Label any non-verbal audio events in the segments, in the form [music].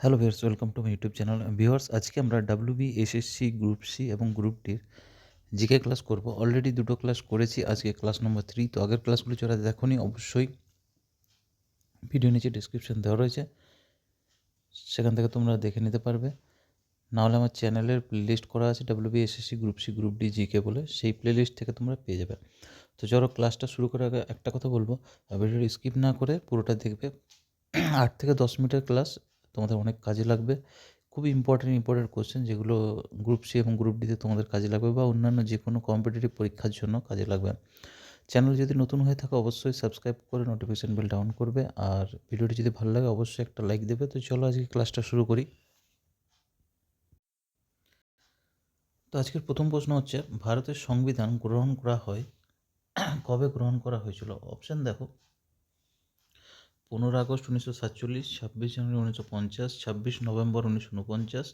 Hello viewers welcome to my YouTube channel viewers আজকে আমরা WB SSC group C এবং group ডির GK class করব। অলরেডি দুটো ক্লাস করেছি, আজকে ক্লাস নম্বর থ্রি তো আগের ক্লাসগুলো যারা দেখোনি, অবশ্যই ভিডিও নিচে ডিসক্রিপশন দেওয়া রয়েছে। সেখান থেকে তোমরা দেখে নিতে পারবে। নাহলে আমার চ্যানেলের প্লেলিস্ট করা আছে WB SSC group C group D GK বলে। সেই প্লেলিস্ট থেকে তোমরা পেয়ে যাবে। তো চলো ক্লাসটা শুরু করার আগে একটা কথা বলব। ভিডিওটি স্কিপ না করে পুরোটা দেখবে। আট থেকে দশ মিনিটের ক্লাস তোমাদের অনেক কাজে লাগবে। খুবই ইম্পর্টেন্ট ইম্পর্টেন্ট কোশ্চেন যেগুলো গ্রুপ সি এবং গ্রুপ ডিতে তোমাদের কাজে লাগবে বা অন্যান্য যে কোনো কম্পিটিটিভ পরীক্ষার জন্য কাজে লাগবে। চ্যানেল যদি নতুন হয়ে থাকে অবশ্যই সাবস্ক্রাইব করে নোটিফিকেশান বেল ডাউন করবে। আর ভিডিওটি যদি ভালো লাগে অবশ্যই একটা লাইক দেবে। তো চলো আজকে ক্লাসটা শুরু করি। তো আজকের প্রথম প্রশ্ন হচ্ছে, ভারতের সংবিধান গ্রহণ করা হয়, কবে গ্রহণ করা হয়েছিল? অপশান দেখো। পনেরো আগস্ট উনিশশো সাতচল্লিশ, ছাব্বিশ জানুয়ারি উনিশশো পঞ্চাশ, ছাব্বিশ নভেম্বর উনিশশো উনপঞ্চাশ,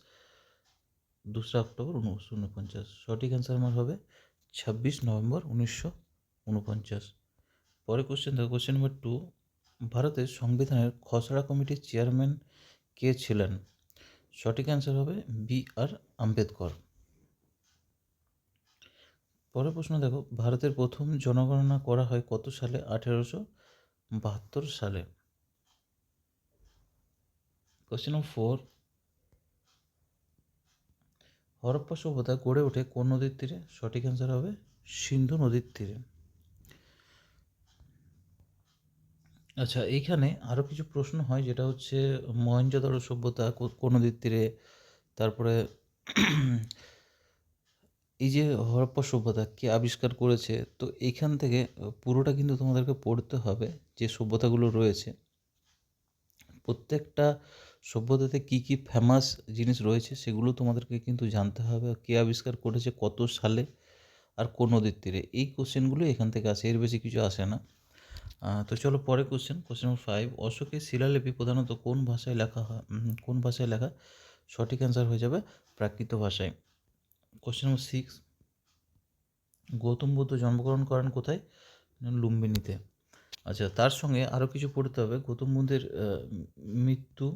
দোসরা অক্টোবর উনিশশো উনপঞ্চাশ। সঠিক অ্যান্সার আমার হবে ছাব্বিশ নভেম্বর উনিশশো উনপঞ্চাশ। পরে কোশ্চেন দেখো কোশ্চেন নাম্বার টু ভারতের সংবিধানের খসড়া কমিটির চেয়ারম্যান কে ছিলেন? সঠিক অ্যান্সার হবে বি আর আম্বেদকর। পরের প্রশ্ন দেখো, ভারতের প্রথম জনগণনা করা হয় কত সালে? আঠেরোশো বাহাত্তর সালে। কোশ্চেন নম্বর ফোর হরপ্পা সভ্যতা গড়ে ওঠে কোন নদীর তীরে? সঠিক অ্যান্সার হবে সিন্ধু নদীর তীরে। আচ্ছা এইখানে আরও কিছু প্রশ্ন হয়, যেটা হচ্ছে মহেঞ্জোদারো সভ্যতা কোন নদীর তীরে? তারপরে এই যে হরপ্পা সভ্যতা কে আবিষ্কার করেছে? তো এইখান থেকে পুরোটা কিন্তু তোমাদেরকে পড়তে হবে যে সভ্যতাগুলো রয়েছে। প্রত্যেকটা সভ্যতাতে কী কী ফেমাস জিনিস রয়েছে সেগুলো তোমাদেরকে কিন্তু জানতে হবে। কে আবিষ্কার করেছে, কত সালে আর কোন নদীর তীরে? এই কোশ্চেনগুলো এখান থেকে আসে, এর বেশি কিছু আসে না। তো চলো পরে কোশ্চেন কোশ্চেন নম্বর ফাইভ অশোকের শিলালিপি প্রধানত কোন ভাষায় লেখা হয়? কোন ভাষায় লেখা? সঠিক অ্যান্সার হয়ে যাবে প্রাকৃত ভাষায়। Question number six Gautam Buddha জন্মগ্রহণ করেন কোথায়? লুম্বিনীতে। আচ্ছা তার সঙ্গে আরও কিছু পড়তে হবে। গৌতম বুদ্ধের মৃত্যু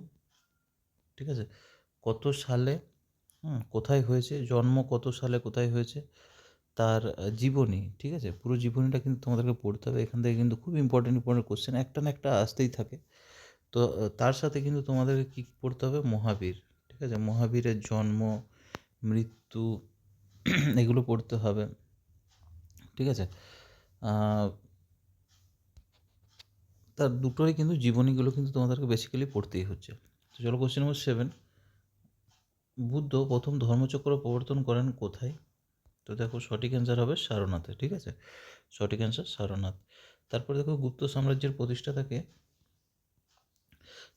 ঠিক আছে? কত সালে কোথায় হয়েছে, জন্ম কত সালে, কোথায় হয়েছে, তার জীবনী, ঠিক আছে? পুরো জীবনীটা কিন্তু তোমাদেরকে পড়তে হবে। এখান থেকে কিন্তু খুব ইম্পর্টেন্ট ইম্পর্টেন্ট কোশ্চেন একটা না একটা আসতেই থাকে। তো তার সাথে কিন্তু তোমাদেরকে কী পড়তে হবে? মহাবীর, ঠিক আছে? মহাবীরের জন্ম, মৃত্যু, [clears throat] এগুলো পড়তে হবে, ঠিক আছে? তার দুটোই কিন্তু জীবনীগুলো কিন্তু তোমাদেরকে বেসিক্যালি পড়তেই হচ্ছে। তো চলো কোশ্চেন নম্বর সেভেন বুদ্ধ প্রথম ধর্মচক্র প্রবর্তন করেন কোথায়? তো দেখো সঠিক অ্যান্সার হবে সারনাথে, ঠিক আছে? সঠিক অ্যান্সার সারনাথ। তারপর দেখো গুপ্ত সাম্রাজ্যের প্রতিষ্ঠাতাকে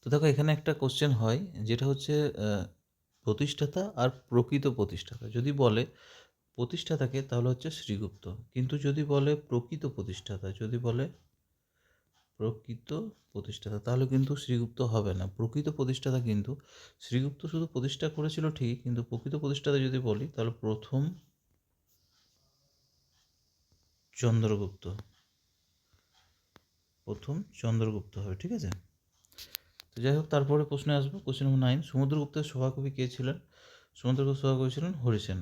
তো দেখো এখানে একটা কোশ্চেন হয়, যেটা হচ্ছে প্রতিষ্ঠাতা আর প্রকৃত প্রতিষ্ঠাতা। যদি বলে প্রতিষ্ঠাতাকে তাহলে হচ্ছে শ্রীগুপ্ত। কিন্তু যদি বলে প্রকৃত প্রতিষ্ঠাতা, যদি বলে প্রকৃত প্রতিষ্ঠাতা। তাহলে কিন্তু শ্রীগুপ্ত হবে না। প্রকৃত প্রতিষ্ঠাতা কিন্তু, শ্রীগুপ্ত শুধু প্রতিষ্ঠা করেছিল ঠিক কিন্তু প্রকৃত প্রতিষ্ঠাতা যদি বলি, তাহলে প্রথম চন্দ্রগুপ্ত। প্রথম চন্দ্রগুপ্ত হবে, ঠিক আছে? তো যাই হোক, তারপরে প্রশ্নে আসব। কোশ্চেন নম্বর নাইন সমুদ্রগুপ্তের সভাকবি কে ছিলেন? সমুদ্রগুপ্ত সভাকবি ছিলেন হরিসেন।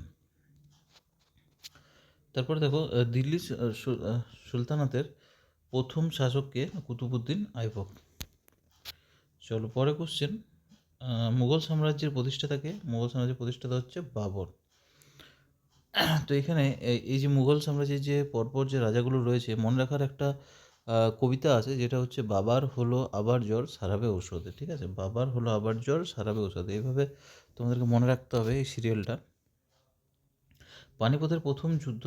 তারপরে দেখো দিল্লি সুলতানাতের প্রথম শাসককে কুতুবুদ্দিন আইবক চলো পরে কোশ্চেন মুঘল সাম্রাজ্যের প্রতিষ্ঠাতাকে, মুঘল সাম্রাজ্যের প্রতিষ্ঠাতা হচ্ছে বাবর। তো এখানে এই যে মুঘল সাম্রাজ্যের যে পরপর যে রাজাগুলো রয়েছে, মনে রাখার একটা কবিতা আছে, যেটা হচ্ছে, বাবার হলো আবার জ্বর, সারাবে ঔষধে। ঠিক আছে? বাবার হলো আবার জ্বর, সারাবে ঔষধে। এইভাবে তোমাদেরকে মনে রাখতে হবে এই সিরিয়ালটা পানিপথের প্রথম যুদ্ধ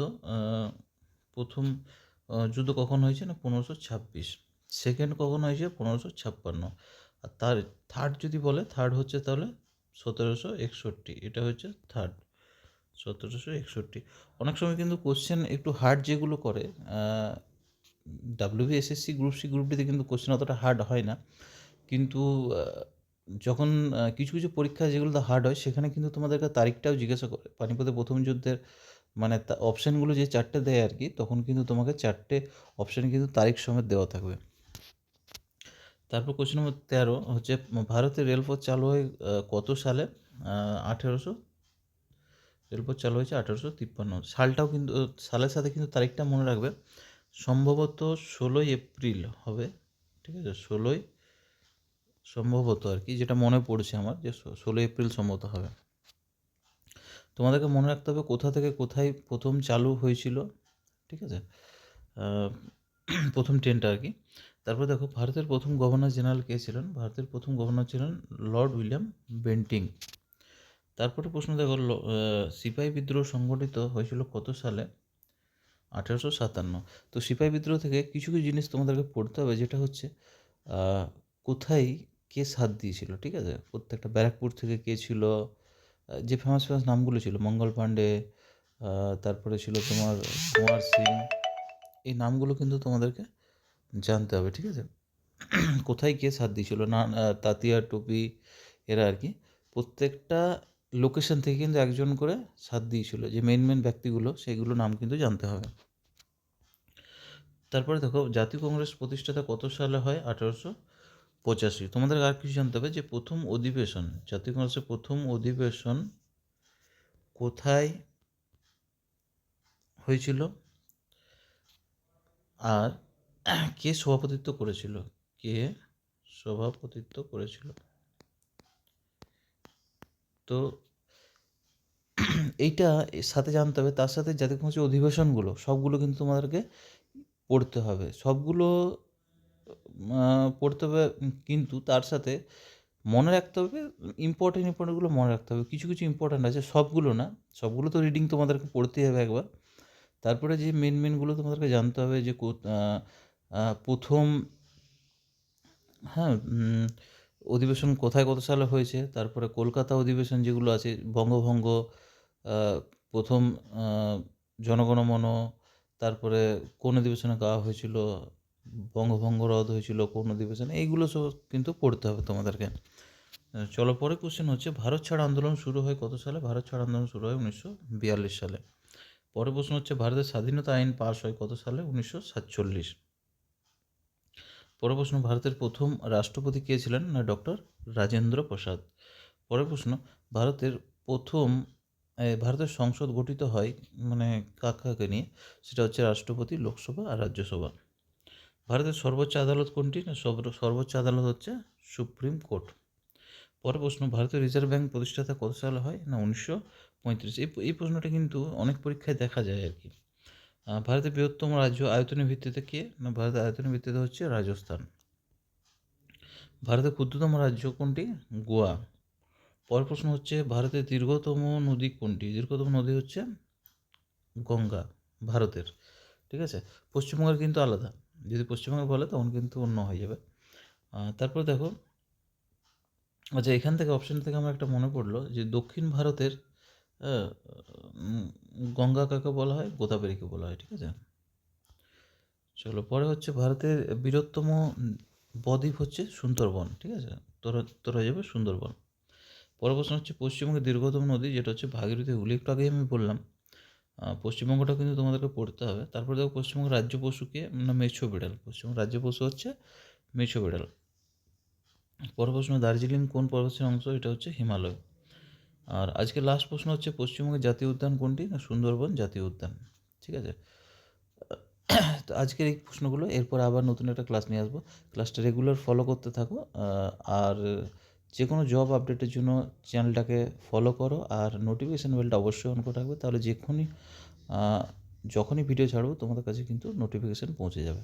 প্রথম যুদ্ধ কখন হয়েছে না পনেরোশো ছাব্বিশ? সেকেন্ড কখন হয়েছে? পনেরোশো ছাপ্পান্ন। আর তার থার্ড যদি বলে থার্ড হচ্ছে তাহলে সতেরোশো একষট্টি। এটা হচ্ছে থার্ড সতেরোশো একষট্টি। অনেক সময় কিন্তু কোশ্চেন একটু হার্ড যেগুলো করে WB SSC group C group ডিতে কিন্তু কোশ্চেন অতটা হার্ড হয় না। কিন্তু যখন কিছু কিছু পরীক্ষা যেগুলো হার্ড হয়, সেখানে কিন্তু তোমাদেরকে তারিখটাও জিজ্ঞাসা করে। পানিপথে প্রথম যুদ্ধের মানে অপশানগুলো যে চারটে দেয় আর কি তখন কিন্তু তোমাকে চারটে অপশান কিন্তু তারিখ সমেত দেওয়া থাকবে। তারপর কোশ্চেন নম্বর তেরো হচ্ছে, ভারতের রেলপথ চালু হয় কত সালে? আঠেরোশো? রেলপথ চালু হয়েছে আঠেরোশো তিপ্পান্ন। সালটাও কিন্তু, সালের সাথে কিন্তু তারিখটা মনে রাখবে। সম্ভবত ষোলোই এপ্রিল হবে, ঠিক আছে? ষোলোই সম্ভবত আর কি যেটা মনে পড়ছে আমার যে ষোলোই এপ্রিল সম্ভবত হবে। তোমাদেরকে মনে রাখতে হবে কোথা থেকে কোথায় প্রথম চালু হয়েছিল, ঠিক আছে? [clears throat] প্রথম ট্রেনটা আর কি। তারপর দেখো, ভারতের প্রথম গভর্নর জেনারেল কে ছিলেন? ভারতের প্রথম গভর্নর ছিলেন লর্ড উইলিয়াম বেন্টিং। তারপরে প্রশ্ন দেখো সিপাহী বিদ্রোহ সংগঠিত হয়েছিল কত সালে? আঠেরোশো সাতান্ন। তো সিপাহী বিদ্রোহ থেকে কিছু কিছু জিনিস তোমাদেরকে পড়তে হবে, যেটা হচ্ছে কোথায় কে সাথ দিয়েছিল, ঠিক আছে? প্রত্যেকটা ব্যারাকপুর থেকে কে ছিল? যে ফেমাস ফেমাস নামগুলো ছিল, মঙ্গল পাণ্ডে তারপরে ছিল তোমার কুমার সিং, এই নামগুলো কিন্তু তোমাদেরকে জানতে হবে, ঠিক আছে? কোথায় কে সাথ দিয়েছিল, না তাতিয়া, টুপি, এরা আর কি, প্রত্যেকটা লোকেশন থেকে কিন্তু একজন করে সাথ দিয়েছিল, যে মেন মেন ব্যক্তিগুলো, সেইগুলো নাম কিন্তু জানতে হবে। তারপরে দেখো, জাতীয় কংগ্রেস প্রতিষ্ঠাতা কত সালে হয়? আঠারোশো পঁচাশি। তোমাদের আর কিছু জানতে হবে যে প্রথম অধিবেশন, জাতীয় কংগ্রেসের প্রথম অধিবেশন কোথায় হয়েছিল? আর কে সভাপতিত্ব করেছিল? কে সভাপতিত্ব করেছিল? তো এইটা সাথে জানতে হবে। তার সাথে জাতীয় কংগ্রেসের অধিবেশনগুলো, সবগুলো কিন্তু তোমাদেরকে পড়তে হবে। সবগুলো পড়তে হবে, কিন্তু তার সাথে মনে রাখতে হবে ইম্পর্টেন্ট ইম্পর্টেন্টগুলো মনে রাখতে হবে। কিছু কিছু ইম্পর্টেন্ট আছে, সবগুলো না, সবগুলো তো রিডিং তোমাদেরকে পড়তেই হবে একবার। তারপরে যে মেন মেনগুলো তোমাদেরকে জানতে হবে যে প্রথম হ্যাঁ অধিবেশন কোথায়, কত সালে হয়েছে, তারপরে কলকাতা অধিবেশন যেগুলো আছে, বঙ্গভঙ্গ প্রথম জনগণমন, তারপরে কোন অধিবেশনে গাওয়া হয়েছিল বঙ্গভঙ্গ রদ হয়েছিল, কোন অধিবেশনে, এইগুলো সব কিন্তু পড়তে হবে তোমাদেরকে। চলো পরে কোশ্চেন হচ্ছে, ভারত ছাড় আন্দোলন শুরু হয় কত সালে? ভারত ছাড় আন্দোলন শুরু হয় উনিশশো বিয়াল্লিশ সালে। পরের প্রশ্ন হচ্ছে, ভারতের স্বাধীনতা আইন পাস হয় কত সালে? উনিশশো সাতচল্লিশ। প্রশ্ন, ভারতের প্রথম রাষ্ট্রপতি কে ছিলেন? না ডক্টর রাজেন্দ্র প্রসাদ। পরের প্রশ্ন, ভারতের প্রথম ভারতের সংসদ গঠিত হয় মানে কাকাকে নিয়ে? সেটা হচ্ছে রাষ্ট্রপতি, লোকসভা আর রাজ্যসভা। ভারতের সর্বোচ্চ আদালত কোনটি? না, সর্ব- সর্বোচ্চ আদালত হচ্ছে সুপ্রিম কোর্ট। পরের প্রশ্ন, ভারতীয় রিজার্ভ ব্যাঙ্ক প্রতিষ্ঠাতা কত সালে হয়? না, উনিশশো পঁয়ত্রিশ। এই এই প্রশ্নটা কিন্তু অনেক পরীক্ষায় দেখা যায় আর কি। ভারতের বৃহত্তম রাজ্য আয়তনের ভিত্তিতে কে? না, ভারতের আয়তনের ভিত্তিতে হচ্ছে রাজস্থান। ভারতের ক্ষুদ্রতম রাজ্য কোনটি? গোয়া। পরের প্রশ্ন হচ্ছে, ভারতের দীর্ঘতম নদী কোনটি? দীর্ঘতম নদী হচ্ছে গঙ্গা, ভারতের। ঠিক আছে? পশ্চিমবঙ্গের কিন্তু আলাদা। যদি পশ্চিমবঙ্গে বলে তখন কিন্তু অন্য হয়ে যাবে। তারপর দেখো আচ্ছা এখান থেকে অপশন থেকে আমার একটা মনে পড়ল যে দক্ষিণ ভারতের গঙ্গা কাকে বলা হয়? গোদাবরীকে বলা হয়, ঠিক আছে? চলো, পরে হচ্ছে ভারতের বৃহত্তম বদ্বীপ হচ্ছে সুন্দরবন, ঠিক আছে? তোর তোর হয়ে যাবে সুন্দরবন। পরের প্রশ্ন হচ্ছে পশ্চিমবঙ্গের দীর্ঘতম নদী, যেটা হচ্ছে ভাগীরথী হুগলি একটু আগেই আমি বললাম। পশ্চিমবঙ্গটা কিন্তু তোমাদেরকে পড়তে হবে। তারপরে দেখো পশ্চিমবঙ্গের রাজ্য পশুকে না মেছো বিড়াল। পশ্চিমবঙ্গ রাজ্য পশু হচ্ছে মেছো বিড়াল। পরের প্রশ্ন, দার্জিলিং কোন পর্বতের অংশ? এটা হচ্ছে হিমালয়। আর আজকে লাস্ট প্রশ্ন হচ্ছে পশ্চিমবঙ্গের জাতীয় উদ্যান কোনটি? না, সুন্দরবন জাতীয় উদ্যান। ঠিক আছে? তো আজকের এই প্রশ্নগুলো, এরপর আবার নতুন একটা ক্লাস নিয়ে আসব। ক্লাসটা রেগুলার ফলো করতে থাকো। আর যে কোনো জব আপডেটের জন্য চ্যানেলটাকে ফলো করো আর নোটিফিকেশান বেলটা অবশ্যই অন করে রাখবে। তাহলে যখনই যখনই ভিডিও ছাড়বো তোমাদের কাছে কিন্তু নোটিফিকেশান পৌঁছে যাবে।